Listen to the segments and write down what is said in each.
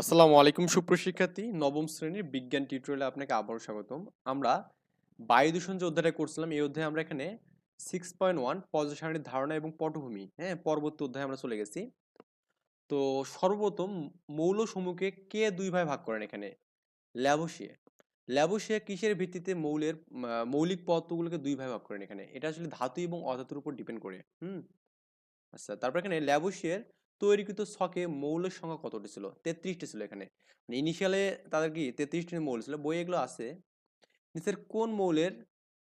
আসসালামু আলাইকুম সুপ্রশিক্ষার্থী নবম শ্রেণির বিজ্ঞান টিউটোরিয়ালে আপনাকে আবারও স্বাগতম। আমরা বায়ু দূষণ যে অধ্যায়টা করছিলাম, এই অধ্যায়ে আমরা এখানে সিক্স পয়েন্ট ওয়ান ধারণা এবং পটভূমি হ্যাঁ পরবর্তী অধ্যায়ে আমরা চলে গেছি। তো সর্বপ্রথম মৌল সমূহকে কে দুই ভাগে ভাগ করেন এখানে? ল্যাবোসিয়ে। ল্যাবসিয়া কিসের ভিত্তিতে মৌলের মৌলিক পদার্থগুলোকে দুই ভাগে ভাগ করেন এখানে? এটা আসলে ধাতু এবং অধাতুর উপর ডিপেন্ড করে, হুম? আচ্ছা তারপর এখানে ল্যাবোসিয়ার তৈরিকৃত ছকে মৌলের সংখ্যা কতটি ছিল? তেত্রিশটি ছিল এখানে। মানে ইনিশিয়ালে তাদের কি তেত্রিশটি মৌল ছিল? বই এগুলো আছে। নিচের কোন মৌলের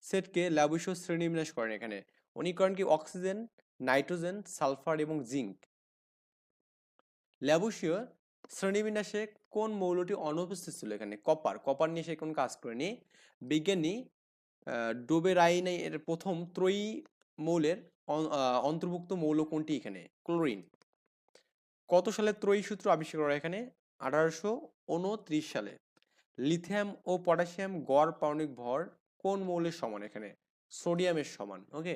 সেটকে ল্যাবোসিয় শ্রেণীবিন্যাস করেন এখানে? উনি করেন কি অক্সিজেন, নাইট্রোজেন, সালফার এবং জিঙ্ক। ল্যাবোসিয় শ্রেণীবিন্যাসে কোন মৌলটি অনুপস্থিত ছিল এখানে? কপার। কপার নিয়ে সে কোন কাজ করেনি। বিজ্ঞানী ডোবেরাইন এর প্রথম ত্রয়ী মৌলের অন্তর্ভুক্ত মৌল কোনটি এখানে? ক্লোরিন। কত সালে ত্রয়ী সূত্র আবিষ্কার করা এখানে? আঠারোশো উনত্রিশ সালে। লিথিয়াম ও পটাশিয়াম গড় পারমাণবিক ভর কোন মৌলের সমান এখানে? সোডিয়ামের সমান, ওকে?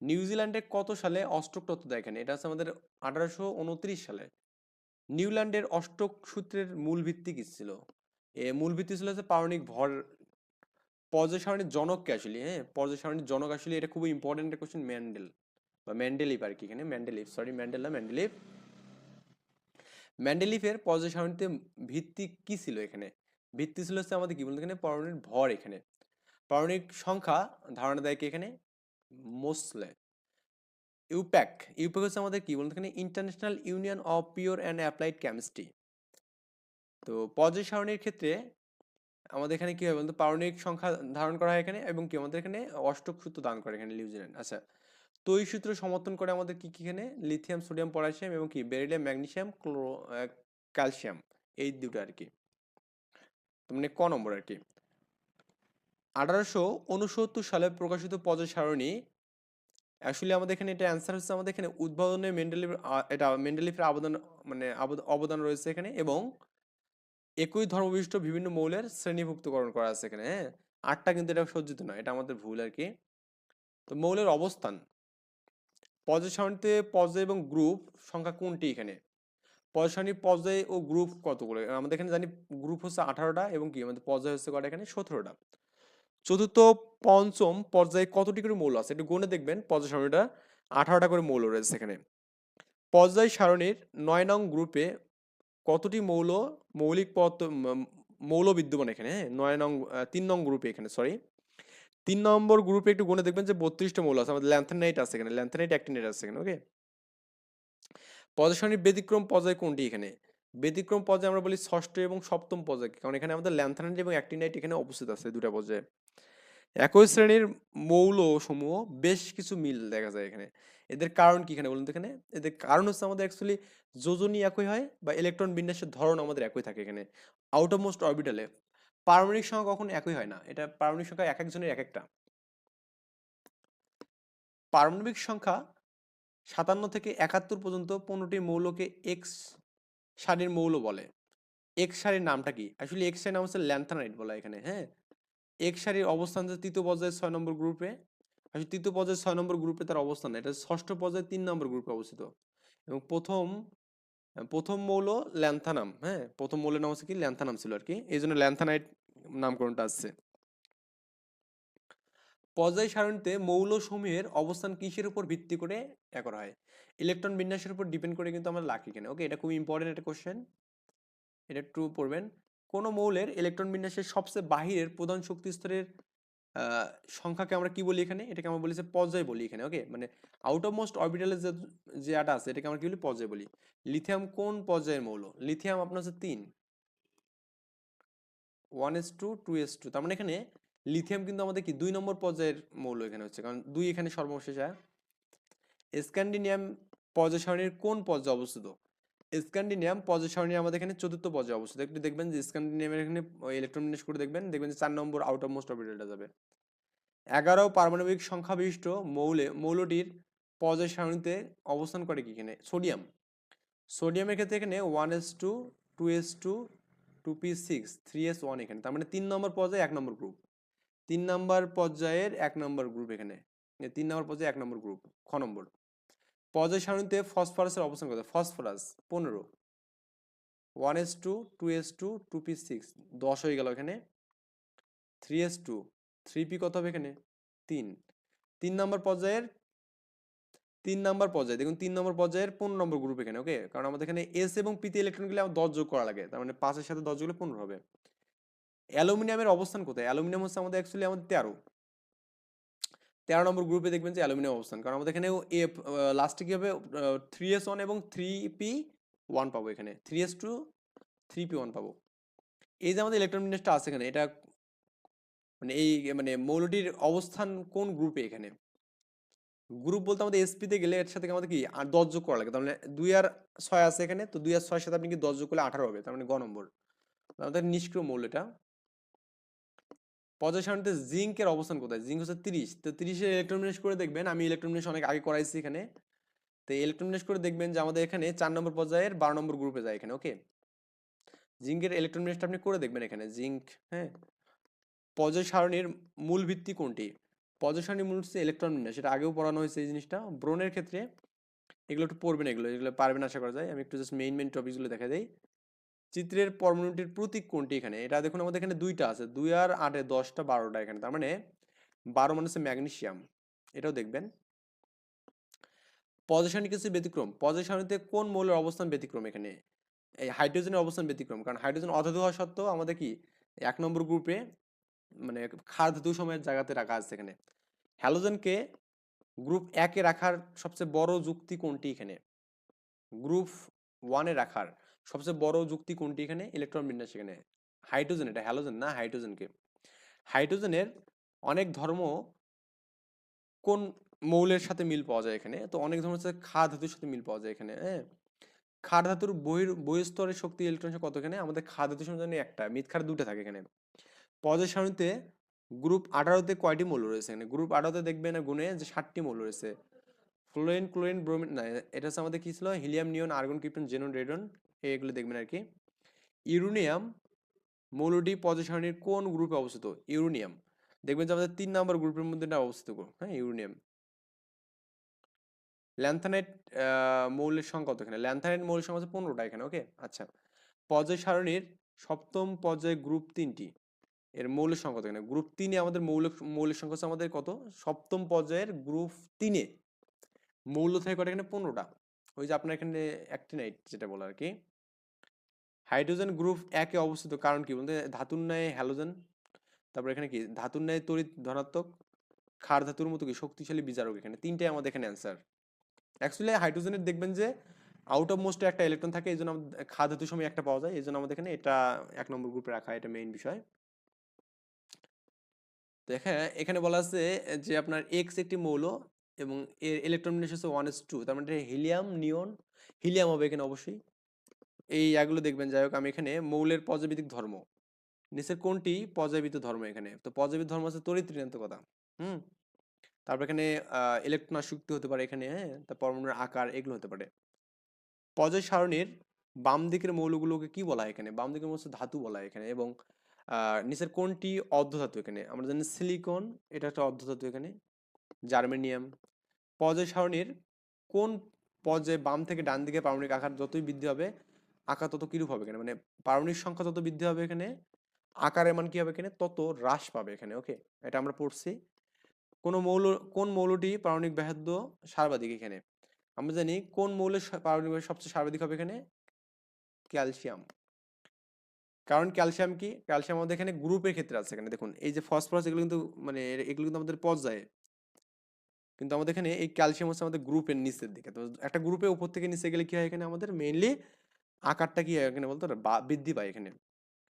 নিউজিল্যান্ডে কত সালে অষ্টক তত্ত্ব দেয় এখানে? এটা হচ্ছে আমাদের আঠারোশো উনত্রিশ সালে। নিউল্যান্ডের অষ্টক সূত্রের মূল ভিত্তি কি ছিল? এ মূল ভিত্তি ছিল হচ্ছে পারমাণবিক ভর। পর্যায় সারণীর জনককে আসলে? হ্যাঁ পর্যায় সারণীর জনক আসলে এটা খুবই ইম্পর্টেন্ট কোশ্চেন ম্যান্ডেল বা ম্যান্ডেলিভ আর কি এখানে ম্যান্ডেলিভ সরি ম্যান্ডেল ম্যান্ডেলিভ ম্যান্ডেলিফের পর্যায় ভিত্তি কি ছিল এখানে? ভিত্তি ছিল হচ্ছে আমাদের কি বলতে এখানে? পারমাণবিক ভর এখানে। পারমাণবিক সংখ্যা, ধারণা দেয় কি এখানে? মোসলে। ইউপ্যাক ইউপ্যাক হচ্ছে আমাদের কি বলতে এখানে? International union of pure and applied chemistry তো পর্যায় সারণীর ক্ষেত্রে আমাদের এখানে কি হয় বলতো? পারমাণবিক সংখ্যা ধারণ করা হয় এখানে এবং কি আমাদের এখানে অষ্টক সূত্র দান করে এখানে নিউজিল্যান্ড। আচ্ছা তো এই সূত্র সমর্থন করে আমাদের কি কি এখানে? লিথিয়াম, সোডিয়াম, পটাশিয়াম এবং কি? বেরিলিয়াম, ম্যাগনেসিয়াম ক্লোরো ক্যালসিয়াম এই দুটো আর কি। মানে ক নম্বর আর কি? আঠারোশো উনসত্তর সালে প্রকাশিত পর্যায় সারণী অ্যাকচুয়ালি আমাদের এখানে এটা অ্যান্সার হচ্ছে আমাদের এখানে উদ্ভাবনে মেন্ডেলিভ এটা মেন্ডেলিফের অবদান মানে অবদান রয়েছে এখানে এবং একই ধর্মবিশিষ্ট বিভিন্ন মৌলের শ্রেণীভুক্তকরণ করা আছে এখানে হ্যাঁ? আটটা কিন্তু এটা সজ্জিত নয়, এটা আমাদের ভুল আর কি। তো মৌলের অবস্থান পর্যায় সারণীতে পর্যায় এবং গ্রুপ সংখ্যা কোনটি এখানে? পর্যায় সারণীর পর্যায় ও গ্রুপ কতগুলো? আমাদের এখানে জানি গ্রুপ হচ্ছে আঠারোটা এবং কি আমাদের পর্যায় হচ্ছে কটা? এখানে সতেরোটা। চতুর্থ পঞ্চম পর্যায়ে কতটি করে মৌল আছে? একটু গুণে দেখবেন পর্যায় সারণীটা আঠারোটা করে মৌল রয়েছে এখানে। পর্যায় সারণীর নয় নং গ্রুপে কতটি মৌল মৌলিক ম- মৌল বিদ্যমান এখানে? হ্যাঁ নয় নং তিন নং গ্রুপে এখানে সরি তিন নম্বর গ্রুপে একটু গুণে দেখবেন যে বত্রিশটা মৌল আছে, আমাদের ল্যান্থানাইট আছে এখানে ল্যান্থানাইট অ্যাক্টিনাইট আছে এখানে ওকে সারণীর ব্যতিক্রম পর্যায় কোনটি এখানে? ব্যতিক্রম পর্যায়ে আমরা বলি ষষ্ঠ এবং সপ্তম পর্যায় কারণ এখানে আমাদের ল্যান্থানাইট এবং অ্যাক্টিনাইট এখানে উপস্থিত আছে দুটা পর্যায়ে। একই শ্রেণির মৌল সমূহ বেশ কিছু মিল দেখা যায় এখানে। এদের কারণ কি এখানে বলুন তো এখানে? এদের কারণ হচ্ছে আমাদের অ্যাকচুয়ালি যোজনী একই হয় বা ইলেকট্রন বিন্যাসের ধরন আমাদের একই থাকে এখানে। আউট অফ মোস্ট অরবিটালে পারমাণবিক সংখ্যা কখনো একই হয় না। এটা পারমাণবিক সংখ্যা এক একজনের এক একটা। পারমাণবিক সংখ্যা সাতান্ন থেকে একাত্তর পর্যন্ত পনেরোটি মৌলকে এক্স সারির মৌল বলে। এক্স সারির নামটা কি? আসলে এক্স সারির নাম হচ্ছে ল্যান্থানাইট বলা এখানে হ্যাঁ? এক সারির অবস্থান হচ্ছে তৃতীয় পর্যায়ে ছয় নম্বর গ্রুপে আসলে তৃতীয় পর্যায়ে ছয় নম্বর গ্রুপে তার অবস্থান এটা ষষ্ঠ পর্যায়ে তিন নম্বর গ্রুপে অবস্থিত। এবং প্রথম প্রথম মৌল ল্যান্থানাম হ্যাঁ? প্রথম মৌলের নাম হচ্ছে কি? ল্যান্থানাম ছিল আর কি এই জন্য ল্যান্থানাইট নামকরণটা আসছে। পর্যায় সারণীতে মৌল সমূহের অবস্থান কিসের উপর ভিত্তি করে এ করা হয়? ইলেকট্রন বিন্যাসের উপর ডিপেন্ড করে কিন্তু আমরা লাকি কেন? ওকে, এটা খুব ইম্পর্টেন্ট একটা কোশ্চেন এটা ট্রু পড়বেন। কোন মৌলের ইলেকট্রন বিন্যাসের সবচেয়ে বাহিরের প্রধান শক্তি স্তরের সংখ্যাকে আমরা কি বলি এখানে? এটাকে আমরা বলি যে পর্যায় বলি এখানে ওকে মানে আউট অফ মোস্ট অরবিটালের যে যে আটা আছে, এটাকে আমরা কি বলি? পর্যায় বলি। লিথিয়াম কোন পর্যায়ের মৌল? লিথিয়াম আপনার হচ্ছে তিন। One s two two s two তার মানে এখানে লিথিয়াম কিন্তু আমাদের কি? দুই নম্বর পর্যায়ের মৌল এখানে হচ্ছে, কারণ দুই এখানে সর্বশেষ, হয়? স্ক্যান্ডিনিয়াম পর্যায় সারণীর কোন পর্যায়ে অবস্থিত? স্ক্যান্ডিনিয়াম সারণী আমাদের এখানে চতুর্থ পর্যায়ে অবস্থিত। একটু দেখবেন যে স্ক্যান্ডিনিয়ামের এখানে ইলেকট্রন বিন্যাস করে দেখবেন দেখবেন যে চার নম্বর আউট অফ মোস্ট অরবিটালটা যাবে। এগারো পারমাণবিক সংখ্যা বিশিষ্ট মৌলে, মৌলটির পর্যায় সারণীতে অবস্থান করে কি এখানে? সোডিয়াম। সোডিয়ামের ক্ষেত্রে এখানে one s two two s two two p six three s one এখানে। তার মানে তিন নম্বর পর্যায়ে এক নম্বর গ্রুপ তিন নম্বর পর্যায়ের এক নম্বর গ্রুপ এখানে। তিন নম্বর পর্যায়ে এক নম্বর গ্রুপ খ নম্বর। পর্যায় সারণীতে ফসফরাসের অবস্থান কত? ফসফরাস পনেরো। One s two two s two two p six দশ হয়ে গেল এখানে। Three s two three p কত হবে এখানে? তিন। তিন নম্বর পর্যায়ের, তিন নম্বর পর্যায়ে, দেখুন তিন নম্বর পর্যায়ের পনেরো নম্বর গ্রুপ এখানে ওকে কারণ আমাদের এখানে এস এবং পিতে ইলেকট্রন গেলে আমার দশ যোগ করা লাগে, তার মানে পাঁচের সাথে দশ যোগ করলে পনেরো হবে। অ্যালুমিনিয়ামের অবস্থান কোথায়? অ্যালুমিনিয়াম হচ্ছে আমাদের অ্যাকচুয়ালি আমাদের তেরো। তেরো নম্বর গ্রুপে দেখবেন যে অ্যালুমিনিয়াম অবস্থান। কারণ আমাদের এখানে এ লাস্টে কি হবে? থ্রি এস ওয়ান এবং থ্রি পি ওয়ান পাবো এখানে। Three s two three p one পাবো। এই যে আমাদের ইলেকট্রন বিন্যাসটা আছে এখানে, এটা মানে এই মানে মৌলটির অবস্থান কোন গ্রুপে এখানে? গ্রুপ বলতে আমাদের এসপিতে গেলে এর সাথে আমাদের কি আর দশ যোগ করা লাগে। তার মানে দুই আর ছয় আছে এখানে, তো দুই আর ছয়ের সাথে আপনি কি দশ যোগ করলে আঠারো হবে, তার মানে গ নম্বর। আমাদের নিষ্ক্রিয় মৌল এটা। সারণীতে জিঙ্কের অবস্থান কোথায়? জিঙ্ক হচ্ছে তিরিশ। তো তিরিশে ইলেকট্রন বিন্যাস করে দেখবেন, আমি ইলেকট্রন বিন্যাস অনেক আগে করাইছি এখানে। তো ইলেকট্রন বিন্যাস করে দেখবেন যে আমাদের এখানে চার নম্বর পর্যায়ের বারো নম্বর গ্রুপে যায় এখানে ওকে জিঙ্কের ইলেকট্রন বিন্যাসটা আপনি করে দেখবেন এখানে। জিঙ্ক হ্যাঁ? পর্যায় সারণীর মূল ভিত্তি কোনটি? পর্যায় সারণীর মূল হচ্ছে ইলেকট্রন বিন্যাস সেটা আগেও পড়ানো হয়েছে এই জিনিসটা। ব্রোনের ক্ষেত্রে এগুলো একটু পড়বেন এগুলো এগুলো পারবেন আশা করা যায়। আমি একটু জাস্ট মেইন মেইন টপিকগুলো দেখা দেই। চিত্রের পরমাণুটির প্রতীক কোনটি এখানে? এটা দেখুন, আমাদের এখানে দুইটা আছে। দুই আর আটে, দশটা, বারোটা এখানে। তার মানে বারো মানে হচ্ছে ম্যাগনেসিয়াম। এটাও দেখবেন। পজিশন কিছু ব্যতিক্রম? পজিশনিতে কোন মৌলের অবস্থান ব্যতিক্রম এখানে? এই হাইড্রোজেনের অবস্থান ব্যতিক্রম। কারণ হাইড্রোজেন অধাতু হওয়া সত্ত্বেও আমাদের কি? এক নম্বর গ্রুপে মানে ক্ষার ধাতু সময়ের জায়গাতে রাখা আছে এখানে। হ্যালোজেনকে গ্রুপ একে রাখার সবচেয়ে বড় যুক্তি কোনটি এখানে? গ্রুপ ওয়ানে রাখার। সবচেয়ে বড় যুক্তি কোনটি এখানে? ইলেকট্রন বিন্যাস এখানে। হাইড্রোজেন, এটা হ্যালোজেন না? হাইড্রোজেনকে হাইড্রোজেনের অনেক ধর্ম কোন মৌলের সাথে মিল পাওয়া যায় এখানে? তো অনেক ধর্মের সাথে খা ধাতুর সাথে মিল পাওয়া যায় এখানে হ্যাঁ? ক্ষার ধাতুর বহির বহিস্তরের শক্তি ইলেকট্রন কত এখানে? আমাদের খা ধাতুর সঙ্গে একটা, মিথ ক্ষার দুটো থাকে এখানে। পদের সারণীতে গ্রুপ আঠারোতে কয়টি মৌল রয়েছে এখানে? গ্রুপ আঠারোতে দেখবেন গুণে যে ষাটটি মৌল রয়েছে। ফ্লোরিন, ক্লোরিন, ব্রোমিন, না, এটা হচ্ছে আমাদের কি ছিল? Helium neon argon, krypton xenon radon এগুলো দেখবেন আর কি ইউরেনিয়াম মৌলটি পদের সারণীর কোন গ্রুপে অবস্থিত? ইউরেনিয়াম। দেখবেন যে আমাদের তিন নম্বর গ্রুপের মধ্যে এটা অবস্থিত। হ্যাঁ ইউরেনিয়াম। ল্যান্থানাইট মৌলের সংখ্যা কত এখানে? ল্যান্থানাইট মৌলের সংখ্যা হচ্ছে পনেরোটা এখানে, ওকে? আচ্ছা। পর্যায় সারণীর সপ্তম পর্যায়ে গ্রুপ তিনটি, এর মৌলের সংখ্যা কত এখানে? গ্রুপ তিনে আমাদের মৌলিক মৌলের সংখ্যা হচ্ছে আমাদের কত? সপ্তম পর্যায়ের গ্রুপ তিনে। মৌল থাকে কত এখানে? পনেরোটা। ওই যে আপনার এখানে অ্যাক্টিনাইট যেটা বলে আর কি হাইড্রোজেন গ্রুপ একে অবস্থিত। কারণ কি? বলতে ধাতুর ন্যায় হ্যালোজেন, তারপর এখানে কি? ধাতুর ন্যায় তড়িৎ ধনাত্মক খার ধাতুর মতো কি? শক্তিশালী বিচারক এখানে। তিনটাই আমাদের এখানে অ্যান্সার অ্যাকচুয়ালি হাইড্রোজেনের দেখবেন যে আউট অফ মোস্টে একটা ইলেকট্রন থাকে, এই জন্য খা ধাতুর সময় একটা পাওয়া যায়। এই জন্য আমাদের এখানে এটা এক নম্বর গ্রুপে রাখা, এটা মেইন বিষয়। দেখেন এখানে বলা আছে যে, আপনার এক্স একটি মৌল এবং এর ইলেকট্রন হচ্ছে ওয়ান এস টু তার মানে হিলিয়াম নিয়ন হিলিয়াম হবে এখানে অবশ্যই। এই এগুলো দেখবেন, যাই হোক, আমি এখানে মৌলের পর্যাবৃত্তিক ধর্ম। নিচের কোনটি? পর্যাবৃত্ত ধর্ম এখানে। তো পর্যাবৃত্ত ধর্ম হচ্ছে তড়িৎ ঋণাত্মকতা হুম? তারপর এখানে ইলেকট্রন আসক্তি হতে পারে এখানে হ্যাঁ? তার পরমাণুর আকার, এগুলো হতে পারে। পর্যায় সারণীর বাম দিকের মৌলগুলোকে কি বলা হয় এখানে? বাম দিকের মৌল ধাতু বলা হয় এখানে এবং নিচের কোনটি? অর্ধধাতু এখানে। আমরা জানি সিলিকন, এটা একটা অর্ধধাতু এখানে, জার্মেনিয়াম। পর্যায় সারণীর কোন পর্যায়ে বাম থেকে ডান দিকে পারমাণবিক আকার যতই বৃদ্ধি হবে আকার তত কিরূপ হবে এখানে? মানে পারমাণবিক সংখ্যা তত বৃদ্ধি হবে এখানে আকারের মান কি হবে এখানে? তত হ্রাস পাবে এখানে ওকে এটা আমরা পড়ছি। কোন মৌল, কোন মৌলটি পারমাণবিক ব্যাহাদ্য সার্বাধিক এখানে? আমরা জানি কোন মৌলের পারমাণবিক সবচেয়ে সার্বাধিক হবে এখানে? ক্যালসিয়াম। কারণ ক্যালসিয়াম কি? ক্যালসিয়াম আমাদের এখানে গ্রুপের ক্ষেত্রে আছে এখানে, দেখুন। এই যে ফসফরাস, এগুলো কিন্তু মানে এগুলো কিন্তু আমাদের পর্যায়ে। কিন্তু আমাদের এখানে এই ক্যালসিয়াম হচ্ছে আমাদের গ্রুপের নিচের দিকে। তো একটা গ্রুপে উপর থেকে নিচে গেলে কি হয় এখানে? আমাদের মেইনলি আকারটা কি এখানে বলতো বৃদ্ধি পায় এখানে।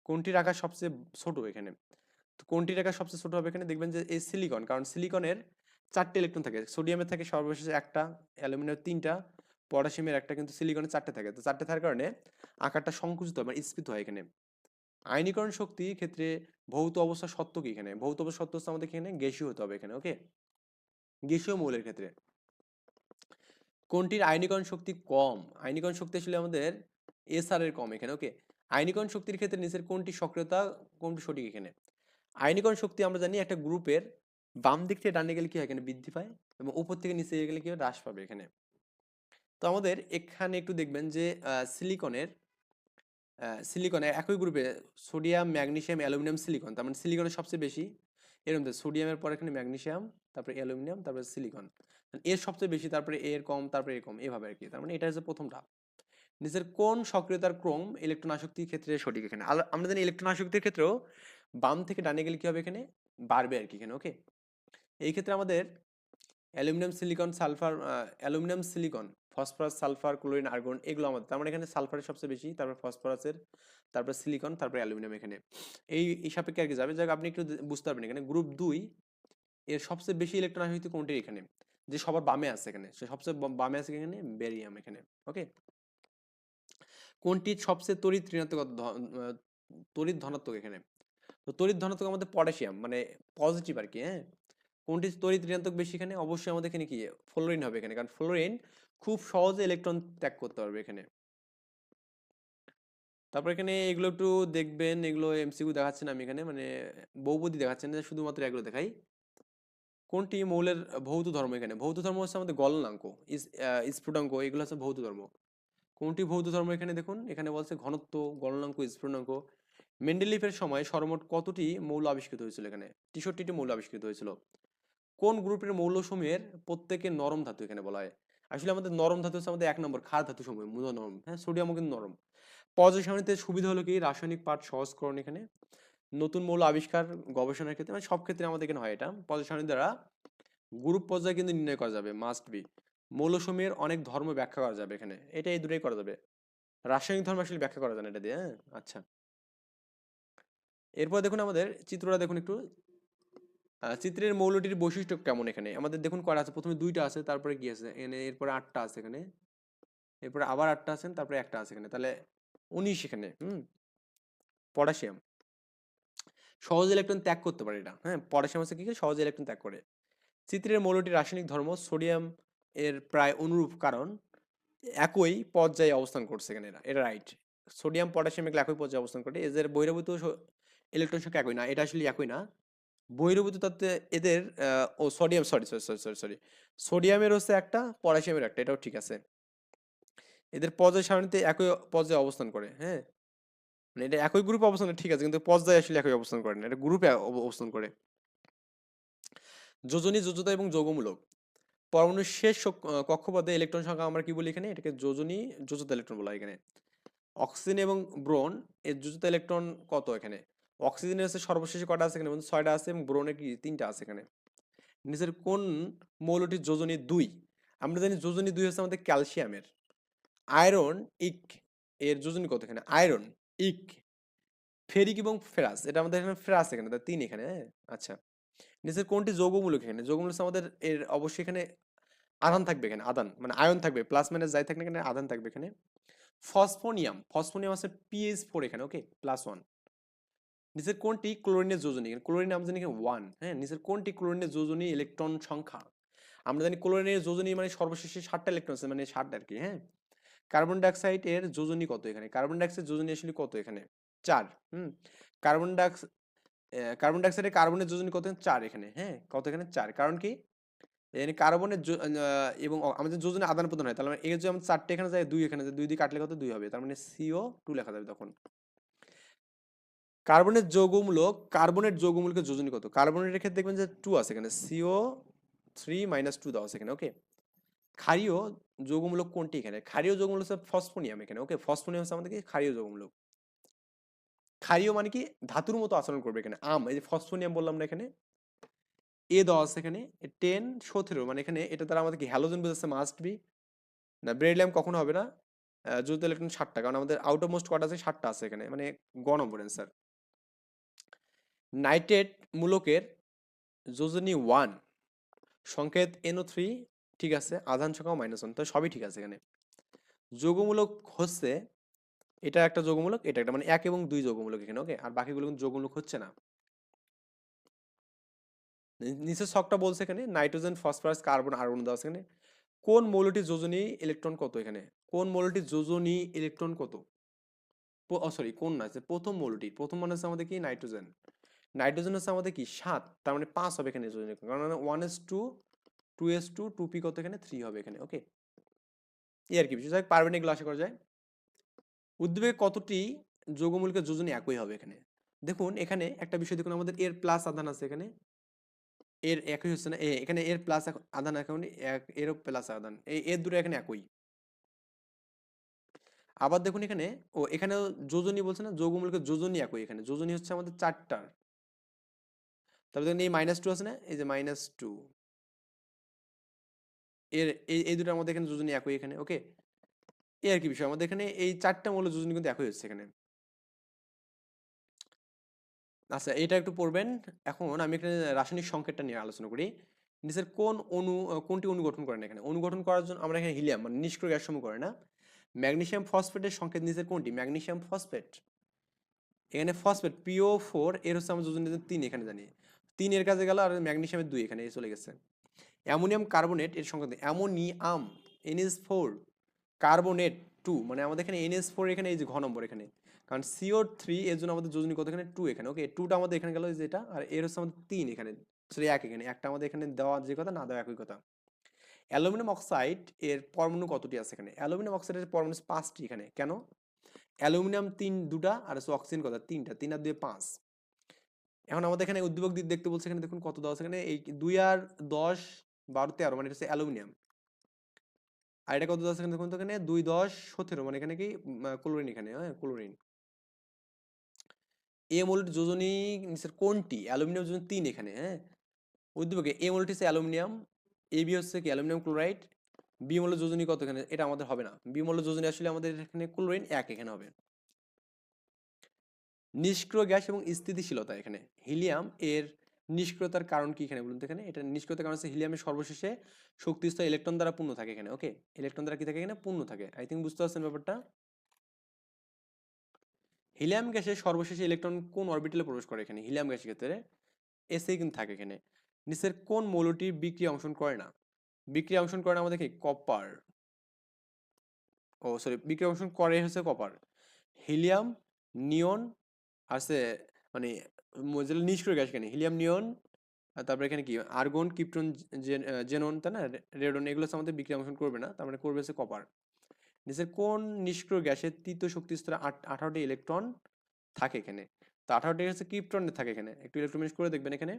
কোনটির আকার সবচেয়ে ছোট এখানে? তো কোনটির আকার সবচেয়ে ছোট হবে এখানে? দেখবেন যে, এই সিলিকন কারণ সিলিকনের চারটে ইলেকট্রন থাকে। সোডিয়ামের থাকে সর্বশেষে একটা অ্যালুমিনিয়ামের তিনটা, পটাশিয়ামের একটা, কিন্তু সিলিকনের চারটে থাকে। তো চারটে থাকার কারণে আকারটা সংকুচিত হয় মানে স্ফীত হয় এখানে। আয়নীকরণ শক্তি ক্ষেত্রে ভৌত অবস্থা সত্য কি এখানে? ভৌত অবস্থা সত্য হচ্ছে আমাদের এখানে গ্যাসীয় হতে হবে এখানে ওকে গ্যাসীয় মৌলের ক্ষেত্রে। কোনটির আয়নীকরণ শক্তি কম? আয়নীকরণ শক্তি আসলে আমাদের এস আর এর কম এখানে ওকে আয়নীকরণ শক্তির ক্ষেত্রে নিচের কোনটি সক্রিয়তা, কোনটি সঠিক এখানে? আয়নীকরণ শক্তি আমরা জানি একটা গ্রুপের বাম দিক থেকে ডানে গেলে কি হয় এখানে? বৃদ্ধি পায় এবং উপর থেকে নিচে গেলে কি হ্রাস পাবে এখানে। তো আমাদের এখানে একটু দেখবেন যে সিলিকনের সিলিকন একই গ্রুপে সোডিয়াম ম্যাগনেসিয়াম অ্যালুমিনিয়াম সিলিকন তার মানে সিলিকনের সবচেয়ে বেশি এরকম সোডিয়ামের পর এখানে ম্যাগনেসিয়াম তারপরে অ্যালুমিনিয়াম তারপরে সিলিকন এর সবচেয়ে বেশি, তারপরে এর কম, তারপরে এর কম, এভাবে আর কি, তার মানে এটা হচ্ছে প্রথমটা নিচের কোন সক্রিয়তার ক্রম ইলেকট্রন আসক্তির ক্ষেত্রে সঠিক এখানে? আমরা জানি ইলেকট্রন আসক্তির ক্ষেত্রেও বাম থেকে ডানে গেলে কি হবে এখানে? বাড়বে আর কি এখানে ওকে এই ক্ষেত্রে আমাদের aluminium silicon, sulphur aluminium silicon, phosphorus, sulphur, chlorine, argon এগুলো আমাদের, তার মানে এখানে সালফারের সবচেয়ে বেশি, তারপর ফসফরাসের, তারপর সিলিকন, তারপর অ্যালুমিনিয়াম এখানে। এই এই সাপেক্ষে আর কি যাবে? যাক, আপনি একটু বুঝতে পারবেন এখানে। গ্রুপ দুই এর সবচেয়ে বেশি ইলেকট্রন আসক্তি কোনটি এখানে? যে সবার বামে আছে এখানে, সে সবচেয়ে বামে আছে এখানে, বেরিয়াম এখানে ওকে কোনটি সবচেয়ে তড়িৎ ঋণাত্মক তড়িৎ ধনাত্মক এখানে? তো তড়িৎ ধনাত্মক আমাদের পটাশিয়াম মানে পজিটিভ আর কি হ্যাঁ? কোনটি তড়িৎ ঋণাত্মক বেশি এখানে? অবশ্যই আমাদের এখানে কি, ফ্লোরিন হবে এখানে, কারণ ফ্লোরিন খুব সহজে ইলেকট্রন ত্যাগ করতে পারবে এখানে। তারপর এখানে এগুলো একটু দেখবেন, এগুলো এমসিকিউ দেখাচ্ছেন আমি এখানে মানে বহুপদী দেখাচ্ছেন না শুধুমাত্র এগুলো দেখাই। কোনটি মৌলের ভৌত ধর্ম এখানে? ভৌত ধর্ম হচ্ছে আমাদের গলনাঙ্ক স্ফুটাঙ্ক, এগুলো হচ্ছে ভৌত ধর্ম। কোনটি ভৌত ধর্ম এখানে দেখুন? এখানে বলছে ঘনত্ব, গলনাঙ্ক স্ফুটনাঙ্ক মেন্ডেলিফের সময় সর্বমোট কতটি মৌল আবিষ্কৃত হয়েছিল এখানে? তেষট্টিটি মৌল আবিষ্কৃত হয়েছিল। কোন গ্রুপের মৌলসমূহের প্রত্যেকে নরম ধাতু এখানে বলা হয়? আসলে আমাদের নরম ধাতু হচ্ছে আমাদের এক নম্বর, ক্ষার ধাতু সমূহ, মূল নরম। হ্যাঁ সোডিয়ামও কিন্তু নরম। পর্যায় সারণীতে সুবিধা হলো কি? রাসায়নিক পাঠ সহজকরণ এখানে। নতুন মৌল আবিষ্কার, গবেষণার ক্ষেত্রে মানে সব ক্ষেত্রে আমাদের এখানে হয় এটা। পর্যায় সারণী দ্বারা গ্রুপ পর্যায়ে কিন্তু নির্ণয় করা যাবে মাস্ট বি মৌলসমূহের অনেক ধর্ম ব্যাখ্যা করা যাবে এখানে। এটা এই দুটোই করা যাবে। রাসায়নিক ধর্ম আসলে ব্যাখ্যা করা যায় না এটা দিয়ে হ্যাঁ? আচ্ছা। এরপর দেখুন আমাদের চিত্রটা দেখুন একটু। চিত্রের মৌলটির বৈশিষ্ট্য কেমন এখানে? আমাদের দেখুন কয়টা আছে? প্রথমে দুইটা আছে, তারপরে কি আছে? এখানে এরপরে আটটা আছে এখানে। এরপরে আবার আটটা আছেন তারপরে একটা আছে এখানে। তাহলে উনিশ এখানে, হুম? পটাশিয়াম। সহজ ইলেকট্রন ত্যাগ করতে পারে এটা হ্যাঁ? পটাশিয়াম হচ্ছে কি? সহজ ইলেকট্রন ত্যাগ করে। চিত্রের মৌলটির রাসায়নিক ধর্ম সোডিয়াম এর প্রায় অনুরূপ কারণ, একই পর্যায়ে অবস্থান করছে এখানে এরা এটা রাইট সোডিয়াম পটাশিয়াম এগুলো একই পর্যায়ে অবস্থান করে, এদের বহিরাভূত ইলেকট্রন সংখ্যা একই না, এটা আসলে একই না। বহিরাভূত তত্ত্বে এদের ও sodium sorry sorry sorry sorry sorry সোডিয়ামের হচ্ছে একটা পটাশিয়ামের একটা, এটাও ঠিক আছে। এদের পর্যায় সারণীতে একই পর্যায়ে অবস্থান করে হ্যাঁ? মানে এটা একই গ্রুপে অবস্থান ঠিক আছে, কিন্তু পর্যায়ে আসলে একই অবস্থান করে না, এটা গ্রুপে অবস্থান করে। যোজনী যোজতা এবং যৌগমূলক পরমাণুর শেষ কক্ষপথে ইলেকট্রন সংখ্যা আমরা কি বলি এখানে? এটাকে যোজনী, যোজতা ইলেকট্রন বলা হয় এখানে। অক্সিজেন এবং ব্রোন এর যোজতা ইলেকট্রন কত এখানে? অক্সিজেনের হচ্ছে সর্বশেষে কটা আছে এখানে? ছয়টা আছে এবং ব্রোনের কি তিনটা আছে এখানে? নিচের কোন মৌলটি যোজনী দুই? আমরা জানি যোজনী দুই হচ্ছে আমাদের ক্যালসিয়ামের। আয়রন, ইক, এর যোজনী কত এখানে? আয়রন, ইক, ফেরিক এবং ফেরাস। এটা আমাদের এখানে ফেরাস এখানে তিন এখানে হ্যাঁ? আচ্ছা। নিচের কোনটি যৌগমূলক এখানে? যৌগমূলক আমাদের এর অবশ্যই এখানে আধান থাকবে এখানে, আধান মানে আয়ন থাকবে প্লাস মাইনাস যাই থাকবে এখানে আধান থাকবে এখানে। ফসফোনিয়াম ফসফোনিয়াম আছে পিএইচ ফোর এখানে ওকে প্লাস ওয়ান নিচের কোনটি? ক্লোরিনের যোজনী ক্লোরিন আমরা জানি ওয়ান হ্যাঁ নিচের কোনটি? ক্লোরিনের যোজনী ইলেকট্রন সংখ্যা। আমরা জানি ক্লোরিনের যোজনী মানে সর্বশেষে ষাটটা ইলেকট্রন আছে মানে ষাট আর কি হ্যাঁ? কার্বন ডাইঅক্সাইড এর যোজনী কত এখানে? কার্বন ডাইঅক্সাইড যোজনী আসলে কত এখানে? চার, হুম? কার্বন ডাইঅক্সাইড কার্বন ডাইঅক্সাইডের কার্বনের যোজনী কত চার এখানে হ্যাঁ? কত এখানে? চার। কারণ কি? এখানে কার্বনের এবং আমাদের যোজনে আদান প্রদান হয়। তাহলে এই যে আমাদের চারটে এখানে যায় দুই এখানে যায় দুই দিয়ে কাটলে কত? দুই হবে। তার মানে সিও টু লেখা যাবে তখন। কার্বনের যৌগমূলক কার্বনের যৌগমূলকের যোজনী কত? কার্বনের ক্ষেত্রে দেখবেন যে টু আছে এখানে। সিও থ্রি মাইনাস টু দেওয়া আছে এখানে ওকে ক্ষারীয় যৌগমূলক কোনটি এখানে? ক্ষারীয় যৌগমূলক হচ্ছে ফসফোনিয়াম এখানে ওকে ফসফোনিয়াম হচ্ছে আমাদের কি? ক্ষারীয় যৌগমূলক। ক্ষারীয় মানে কি? ধাতুর মতো আচরণ করবে এখানে। আম, এই যে ফসফোনিয়াম বললাম না এখানে। এ দেওয়া আছে এখানে টেন সতেরো মানে এখানে এটা দ্বারা আমাদের কি হ্যালোজেন বোঝাচ্ছে মাস্ট বি না ব্রেডল্যাম কখনো হবে না। যদি ইলেকট্রন ষাটটা, কারণ আমাদের আউট অফ মোস্ট কটা আছে ষাটটা আছে এখানে মানে গ নম্বর অ্যান্সার নাইট্রেট মূলকের যোজনী ওয়ান সংকেত এনও থ্রি ঠিক আছে, আধান সংখ্যাও মাইনাস ওয়ান তো সবই ঠিক আছে এখানে। যোগমূলক হচ্ছে এটা একটা যোগমূলক, এটা একটা মানে এক এবং দুই যোগমূলক এখানে ওকে আর বাকিগুলো কিন্তু যোগমূলক হচ্ছে না। নিচের ছকটা বলছে এখানে, নাইট্রোজেন, ফসফরাস, কার্বন আর্গন দেওয়া আছে এখানে। কোন মৌলটির যোজনী ইলেকট্রন কত এখানে? কোন মৌলটির যোজনী ইলেকট্রন কত? সরি কোন না, যে প্রথম মৌলটি প্রথম মানে হচ্ছে আমাদের কি? নাইট্রোজেন। নাইট্রোজেন হচ্ছে আমাদের কি? সাত, তার মানে পাঁচ হবে এখানে যোজনী কারণ one s two two s two two p কত এখানে? থ্রি হবে এখানে ওকে এই আর কি বিষয় পারবেন এগুলো আশা করা যায়। উদ্ভিদে কতটি যৌগমূলকের যোজনী একই হবে এখানে? দেখুন, এখানে একটা বিষয় দেখুন, আমাদের এর প্লাস আধান আছে এখানে। এর একই হচ্ছে না এখানে এর প্লাস আধান এখন এরও প্লাস আধান। এই এর দুটো এখানে একই। আবার দেখুন এখানে, ও এখানে যোজনী বলছে না যৌগমূলকের যোজনী একই এখানে। যোজনী হচ্ছে আমাদের চারটার। তারপরে দেখুন, এই মাইনাস টু আছে না? এই যে মাইনাস টু এর এই দুটোর মধ্যে এখানে যোজনী একই এখানে ওকে এই আর কি বিষয়। আমাদের এখানে এই চারটা মূল যোজনী কিন্তু একই হচ্ছে এখানে। আচ্ছা এটা একটু পড়বেন। এখন আমি এখানে রাসায়নিক সংকেতটা নিয়ে আলোচনা করি। নিচের কোন অণু কোনটি অণু গঠন করে না এখানে? অণু গঠন করার জন্য আমরা এখানে হিলিয়াম মানে নিষ্ক্রিয় গ্যাস সমূহ করে না। ম্যাগনেশিয়াম ফসফেটের সংকেত নিচের কোনটি? Magnesium phosphate. এখানে ফসফেট পিও ফোর এর হচ্ছে আমরা যোজন তিন এখানে জানি। তিন এর কাছে গেল আর ম্যাগনেসিয়ামের দুই এখানে চলে গেছে। অ্যামোনিয়াম কার্বনেট, এর সংকেত ammonium N S four carbonate two মানে আমাদের এখানে এনএস ফোর এখানে এই যে ঘ নম্বর এখানে। কারণ সিও থ্রি এর জন্য আমাদের যোজনী কত এখানে? টু এখানে ওকে টুটা আমাদের এখানে গেল যেটা আর এর হচ্ছে আমাদের তিন এখানে সরি এক এখানে, একটা আমাদের এখানে দেওয়া যে কথা না দেওয়া একই কথা। অ্যালুমিনিয়াম অক্সাইড এর পরমাণু কতটি আছে এখানে? অ্যালুমিনিয়াম অক্সাইডের পরমাণু পাঁচটি এখানে, কেন? অ্যালুমিনিয়াম তিন দুটা, আর হচ্ছে অক্সিজেন কথা তিনটা, তিন আর দুই পাঁচ। এখন আমাদের এখানে উদ্দীপক দিক দেখতে বলছে এখানে, দেখুন কত দেওয়া আছে এখানে, এই দুই আর দশ বারো তেরো মানে হচ্ছে অ্যালুমিনিয়াম। আর এটা কত আছে এখানে দেখুন তো এখানে? দুই দশ সতেরো মানে এখানে কি ক্লোরিন এখানে হ্যাঁ ক্লোরিন এ মৌলটি যোজনী নিচের কোনটি? অ্যালুমিনিয়াম যোজন তিন এখানে হ্যাঁ? এ মৌলটি হচ্ছে অ্যালুমিনিয়াম এ বি হচ্ছে কি? অ্যালুমিনিয়াম ক্লোরাইড বি মৌল যোজনী কত এখানে? এটা আমাদের হবে না। বি মৌল যোজনী আসলে আমাদের এখানে ক্লোরিন এক এখানে হবে। নিষ্ক্রিয় গ্যাস এবং স্থিতিশীলতা এখানে। হিলিয়াম এর নিষ্ক্রিয়তার কারণ কি এখানে বলুন তো এখানে? এটা নিষ্ক্রিয়তার কারণ হচ্ছে হিলিয়ামের সর্বশেষে শক্তিস্তর ইলেকট্রন দ্বারা পূর্ণ থাকে এখানে ওকে ইলেকট্রন দ্বারা কি থাকে এখানে? পূর্ণ থাকে। আই থিঙ্ক বুঝতে পারছেন ব্যাপারটা? হিলিয়াম গ্যাসের সর্বশেষে ইলেকট্রন কোন অরবিটালে প্রবেশ করে এখানে? হিলিয়াম গ্যাসের ক্ষেত্রে এসে কিন্তু থাকে এখানে। নিচের কোন মৌলটি বিক্রিয়া অংশন করে না? বিক্রিয়া অংশন করে না আমাদের কি? কপার। ও সরি বিক্রিয়া অংশন করে হচ্ছে কপার। হিলিয়াম, নিয়ন আছে মানে ম- যেগুলো নিষ্ক্রিয় গ্যাস এখানে। হিলিয়াম নিয়ন তারপরে এখানে কি? আর্গন কিপ্টন জেনন তাই না? রেডন এগুলো আমাদের বিক্রিয়া অংশগ্রহণ করবে না, তার মানে করবে হচ্ছে কপার নিচের কোন নিষ্ক্রিয় গ্যাসের তৃতীয় শক্তি স্তরে আঠারোটি ইলেকট্রন থাকে এখানে? তো আঠারোটি হচ্ছে কিপ্টনে থাকে এখানে। একটু ইলেকট্রন করে দেখবেন এখানে।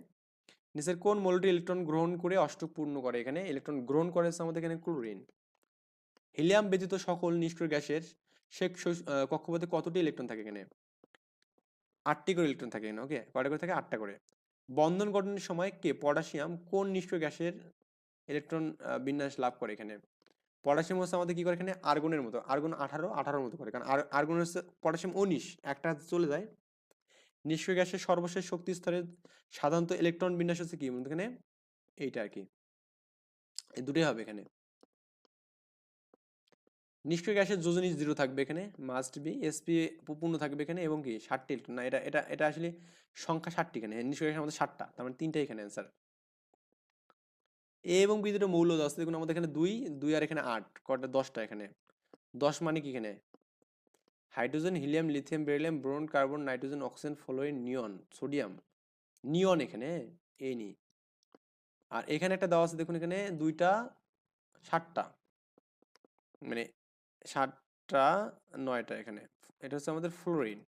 নিচের কোন মৌলটি ইলেকট্রন গ্রহণ করে অষ্টক পূর্ণ করে এখানে? ইলেকট্রন গ্রহণ করে আমাদের এখানে ক্লোরিন হিলিয়াম ব্যতীত সকল নিষ্ক্রিয় গ্যাসের শেষ কক্ষপথে কতটি ইলেকট্রন থাকে এখানে? আটটি করে ইলেকট্রন থাকে এখানে ওকে কয়টা করে থাকে? আটটা করে। বন্ধন গঠনের সময় কে? পটাশিয়াম। কোন নিষ্ক্রিয় গ্যাসের ইলেকট্রন বিন্যাস লাভ করে এখানে? পটাশিয়াম হচ্ছে আমাদের কী করে এখানে? আর্গনের মতো। আর্গন আঠারো, আঠারোর মতো করে। কারণ আর- আর্গন হচ্ছে পটাশিয়াম উনিশ, একটা হাতে চলে যায়। নিষ্ক্রিয় গ্যাসের সর্বশেষ শক্তি স্তরে সাধারণত ইলেকট্রন বিন্যাস হচ্ছে কি? এখানে। এইটা আর কি। এই দুটোই হবে এখানে। নিষ্ক্রিয় গ্যাসের যোজনী জিরো থাকবে এখানে মাস্ট বি এসপি পূর্ণ থাকবে এখানে এবং কি, ষাটটি ইলেকট্রন। না, এটা এটা এটা আসলে সংখ্যা ষাটটি এখানে নিষ্ক্রিয় গ্যাসের আমাদের ষাটটা, তার মানে তিনটাই এখানে অ্যান্সার এ এবং বি দুটো মৌল আছে দেখুন আমাদের এখানে দুই দুই আর এখানে আট, কটা দশটা এখানে। দশ মানে কি এখানে? Hydrogen, helium, lithium, beryllium, boron, carbon, nitrogen, oxygen, fluorine, neon, sodium. Neon এখানে এ নি আর এখানে একটা দেওয়া আছে, দেখুন এখানে, দুইটা, ষাটটা। মানে ষাটটা নয়টা এখানে। এটা হচ্ছে আমাদের ফ্লোরিন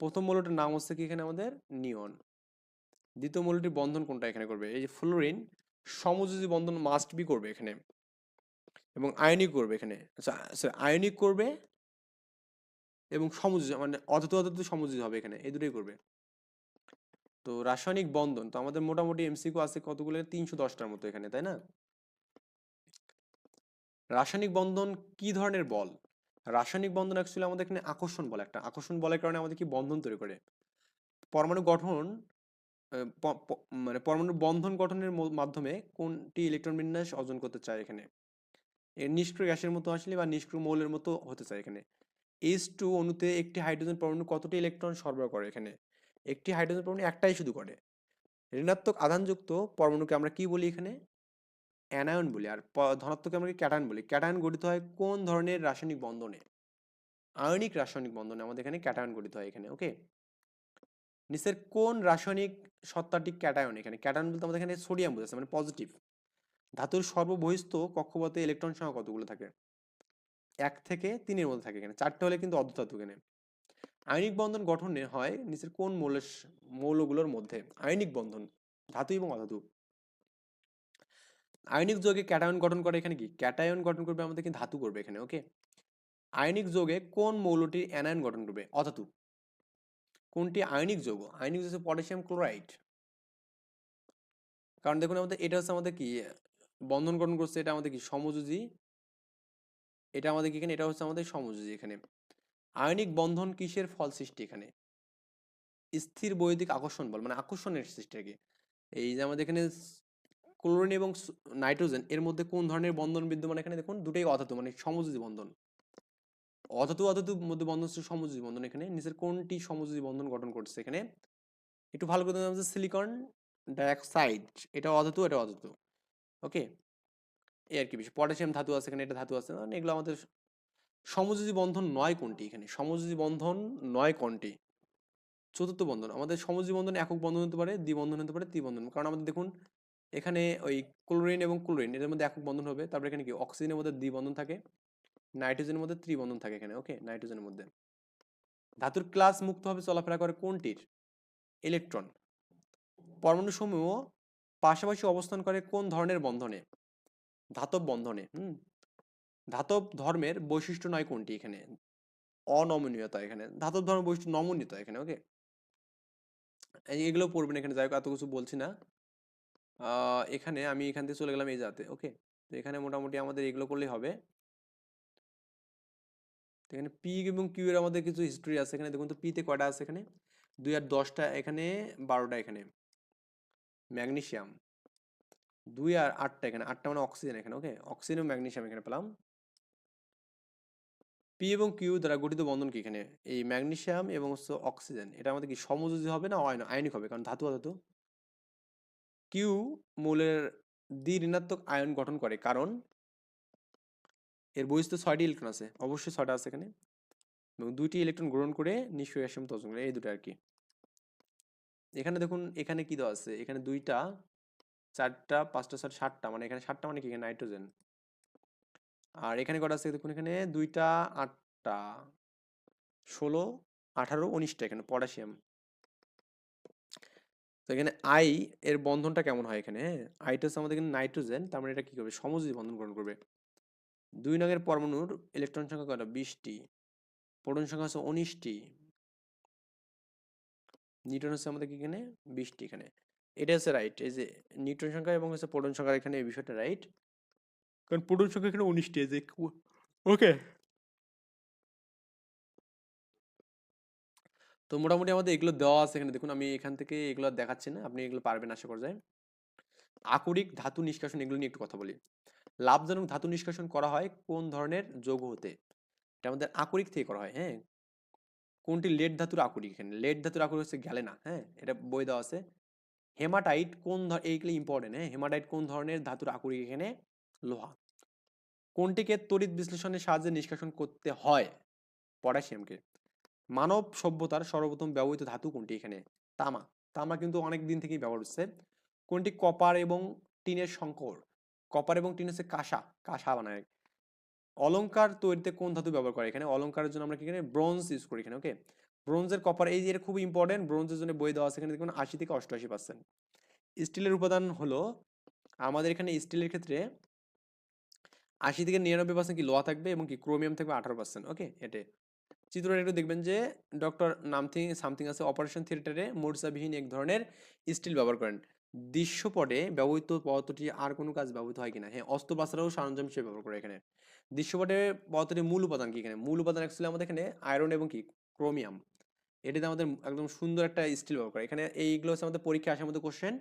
প্রথম মৌলটার নাম হচ্ছে কি এখানে আমাদের? নিয়ন দ্বিতীয় মৌলটির বন্ধন কোনটা এখানে করবে? এই যে ফ্লোরিন সমযোজী বন্ধন মাস্ট বি করবে এখানে। এবং আয়নিক করবে এখানে। আচ্ছা আয়নিক করবে এবং সমযোজী মানে অযথ অযথ সমযোজী হবে এখানে। এই দুটোই করবে। তো রাসায়নিক বন্ধন, তো আমাদের মোটামুটি এমসিকিউ আছে কতগুলো? তিনশো দশটার মতো এখানে, তাই না? রাসায়নিক বন্ধন কি ধরনের বল? রাসায়নিক বন্ধন অ্যাকচুয়ালি আমাদের এখানে আকর্ষণ বল একটা। আকর্ষণ বলের কারণে আমাদের কি বন্ধন তৈরি করে? পরমাণু গঠন মানে পরমাণু বন্ধন গঠনের মাধ্যমে কোনটি ইলেকট্রন বিন্যাস অর্জন করতে চায় এখানে? এর নিষ্ক্রিয় গ্যাসের মতো আসলে বা নিষ্ক্রিয় মৌলের মতো হতে চায় এখানে। এইচ টু অণুতে একটি হাইড্রোজেন পরমাণু কতটি ইলেকট্রন সরবরাহ করে এখানে? একটি হাইড্রোজেন পরমাণু একটাই শুধু করে। ঋণাত্মক আধানযুক্ত পরমাণুকে আমরা কি বলি এখানে? অ্যানায়ন বলি। আর ধনাত্মককে আমরা ক্যাটায়ন বলি। ক্যাটায়ন গঠিত হয় কোন ধরনের রাসায়নিক বন্ধনে? আয়নিক রাসায়নিক বন্ধনে আমাদের এখানে ক্যাটায়ন গঠিত হয় এখানে ওকে নিচের কোন রাসায়নিক সত্তাটি ক্যাটায়ন এখানে? ক্যাটায়ন বলতে আমাদের এখানে সোডিয়াম বোঝাচ্ছে মানে পজিটিভ ধাতুর সর্ববহিস্থ কক্ষপথে ইলেকট্রন সংখ্যা কতগুলো থাকে? এক থেকে তিনের মধ্যে থাকে এখানে। চারটে হলে কিন্তু অর্ধধাতু এখানে। আয়নিক বন্ধন গঠনে হয় নিচের কোন মৌলের মৌলগুলোর মধ্যে? আয়নিক বন্ধন, ধাতু এবং অধাতু। আয়নিক যৌগে ক্যাটায়ন গঠন করে এখানে কি? ক্যাটায়ন গঠন করবে আমাদের কি ধাতু করবে এখানে ওকে আয়নিক যোগে কোন মৌলটি অ্যানায়ন গঠন করবে? অধাতু। কোনটি? আয়নিক যৌগ। আয়নিক যৌগ পটাশিয়াম ক্লোরাইড কারণ দেখুন আমাদের, এটা হচ্ছে আমাদের কি? বন্ধন গঠন করছে, এটা আমাদের কি? সমযোজী। এটা আমাদের কি এখানে? এটা হচ্ছে আমাদের সমযোজী এখানে। আয়নিক বন্ধন কিসের ফল সৃষ্টি এখানে? স্থির বৈদিক আকর্ষণ বল মানে আকর্ষণের সৃষ্টি আর কি। এই যে আমাদের এখানে ক্লোরিন এবং নাইট্রোজেন এর মধ্যে কোন ধরনের বন্ধন বিদ্যমান? এখানে দেখুন দুটোই অধাতু মানে সমযোজী বন্ধন। অধাতু, অধাতুর মধ্যে বন্ধন হচ্ছে সমযোজী বন্ধন। এখানে নিচের কোনটি সমযোজী বন্ধন গঠন করছে? এখানে একটু ভালো করে দেখুন সিলিকন ডাইঅক্সাইড, এটা অধাতু এটা অধাতু। ওকে? এই আর কি বিষয়। পটাশিয়াম ধাতু আছে, এখানে এটা ধাতু আছে। মানে এগুলো আমাদের সমযোজী বন্ধন নয় কোনটি এখানে? সমযোজী বন্ধন নয় কোনটি? চতুর্থ বন্ধন। আমাদের সমযোজী বন্ধন একক বন্ধন হতে পারে দ্বিবন্ধন হতে পারে, ত্রিবন্ধন। কারণ আমাদের দেখুন এখানে ওই ক্লোরিন এবং ক্লোরিন, এদের মধ্যে একক বন্ধন হবে। তারপরে এখানে কি? অক্সিজেনের মধ্যে দ্বিবন্ধন থাকে, নাইট্রোজেনের মধ্যে ত্রিবন্ধন থাকে এখানে, ওকে? নাইট্রোজেনের মধ্যে। ধাতুর ক্লাস মুক্তভাবে চলাফেরা করে কোনটির? ইলেকট্রন। পরমাণু সমূহ পাশাপাশি অবস্থান করে কোন ধরনের বন্ধনে? ধাতব বন্ধনে, হুম? ধাতব ধর্মের বৈশিষ্ট্য নয় কোনটি এখানে? অনমনীয়তা এখানে। ধাতব ধর্মের বৈশিষ্ট্য নমনীয়তা এখানে, ওকে? এগুলো পড়বেন এখানে, যাই হোক, এত কিছু বলছি না। এখানে আমি এখান থেকে চলে গেলাম এই জাতে ওকে? তো এখানে মোটামুটি আমাদের এগুলো করলেই হবে। তো এখানে পি এবং কিউ এর আমাদের কিছু হিস্ট্রি আছে এখানে। দেখুন তো পিতে কয়টা আছে এখানে? দুই আর দশটা এখানে বারোটা এখানে। ম্যাগনেশিয়াম। দুই আর আটটা এখানে। আটটা মানে অক্সিজেন এখানে, ওকে? অক্সিজেন এবং ম্যাগনেশিয়াম এখানে পেলাম। পি এবং কিউ দ্বারা গঠিত বন্ধন কি এখানে? এই ম্যাগনেশিয়াম এবং অক্সিজেন। এটা আমাদের কি সমযোজী হবে না আয়ন আয়নিক হবে? কারণ ধাতু ধাতু। কিউ মূলের দ্বি ঋণাত্মক আয়ন গঠন করে। কারণ এর বহিস্থ ছয়টি ইলেকট্রন আছে। অবশ্যই ছয়টা আছে এখানে। এবং দুইটি ইলেকট্রন গ্রহণ করে নিষ্ক্রিয় গ্যাসের মতো অর্জন করে। এই দুটো আর কি এখানে দেখুন, এখানে কি দেওয়া আছে? এখানে দুইটা, চারটা, পাঁচটা ছয় সাতটা। মানে এখানে সাতটা মানে কি? এখানে নাইট্রোজেন। আর এখানে কটা আছে? দেখুন, এখানে দুইটা, আটটা, ষোলো, আঠারো, উনিশটা এখানে, পটাশিয়াম। তো এখানে আই এর বন্ধনটা কেমন হয় এখানে? হ্যাঁ আইটা হচ্ছে আমাদের এখানে নাইট্রোজেন, তার মানে এটা কী করবে? সমযোজী বন্ধন গ্রহণ করবে। দুই নগের পরমাণুর ইলেকট্রন সংখ্যা কয়টা? বিশটি। প্রোটন সংখ্যা হচ্ছে উনিশটি। নিউটন হচ্ছে আমাদের এখানে? বিশটি এখানে। এটা হচ্ছে রাইট এই যে নিউটন সংখ্যা এবং হচ্ছে প্রোটন সংখ্যা এখানে এই বিষয়টা রাইট কারণ প্রোটন সংখ্যা এখানে উনিশটি, এই যে ওকে তো মোটামুটি আমাদের এগুলো দেওয়া আছে এখানে। দেখুন, আমি এখান থেকে এগুলো দেখাচ্ছি না। আপনি এগুলো পারবেন আশা করা যায়। আকরিক ধাতু নিষ্কাশন এগুলো নিয়ে একটু কথা বলি। লাভজনক ধাতু নিষ্কাশন করা হয় কোন ধরনের? যৌগ হতে। এটা আমাদের আকরিক থেকে করা হয় হ্যাঁ? কোনটি লেড ধাতুর আকরিক এখানে? লেড ধাতুর আকরিক হচ্ছে গ্যালেনা হ্যাঁ? এটা বই দেওয়া আছে। হেমাটাইট কোন এইগুলো ইম্পর্টেন্ট হ্যাঁ? হেমাটাইট কোন ধরনের ধাতুর আকরিক এখানে? লোহা। কোনটিকে তড়িৎ বিশ্লেষণের সাহায্যে নিষ্কাশন করতে হয়? পটাশিয়ামকে। মানব সভ্যতার সর্বপ্রথম ব্যবহৃত ধাতু কোনটি এখানে? তামা। তামা কিন্তু অনেক দিন থেকেই ব্যবহার হচ্ছে। কোনটি কপার এবং টিনের সংকর? কপার এবং টিন হচ্ছে কাঁসা। কাঁসা বানায় অলংকার তৈরিতে কোন ধাতু ব্যবহার করে এখানে? অলংকারের জন্য আমরা কি এখানে? ব্রোঞ্জ ইউজ করি এখানে, ওকে? ব্রোঞ্জের কপার, এই যে খুব ইম্পর্টেন্ট ব্রোঞ্জের জন্য বই দেওয়া আছে এখানে দেখুন আশি থেকে অষ্টআশি পার্সেন্ট স্টিলের উপাদান হলো আমাদের এখানে স্টিলের ক্ষেত্রে আশি থেকে নিরানব্বই পার্সেন্ট কি লোহা থাকবে এবং কি ক্রোমিয়াম থাকবে আঠারো পার্সেন্ট ওকে? এটে। চিত্রটা একটু দেখবেন যে ডক্টর নামথিং সামথিং আছে অপারেশন থিয়েটারে মোর্চাবিহীন এক ধরনের স্টিল ব্যবহার করেন। দৃশ্যপটে ব্যবহৃত পদার্থটি আর কোনো কাজ ব্যবহৃত হয় কিনা? হ্যাঁ অস্ত্র অস্ত্রোপচারেও সরঞ্জাম হিসেবে ব্যবহার করে এখানে। দৃশ্যপটে পদার্থটির মূল উপাদান কি এখানে? মূল উপাদান অ্যাকচুয়ালি আমাদের এখানে আয়রন এবং কি? ক্রোমিয়াম এটাতে আমাদের একদম সুন্দর একটা স্টিল ব্যবহার করে। এখানে এইগুলো হচ্ছে আমাদের পরীক্ষা আসার মতো কোশ্চেন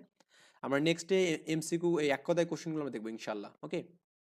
আমরা নেক্সট ডে এমসিকিউ এই এক কথায় কোশ্চেনগুলো আমরা দেখব ইনশাল্লাহ ওকে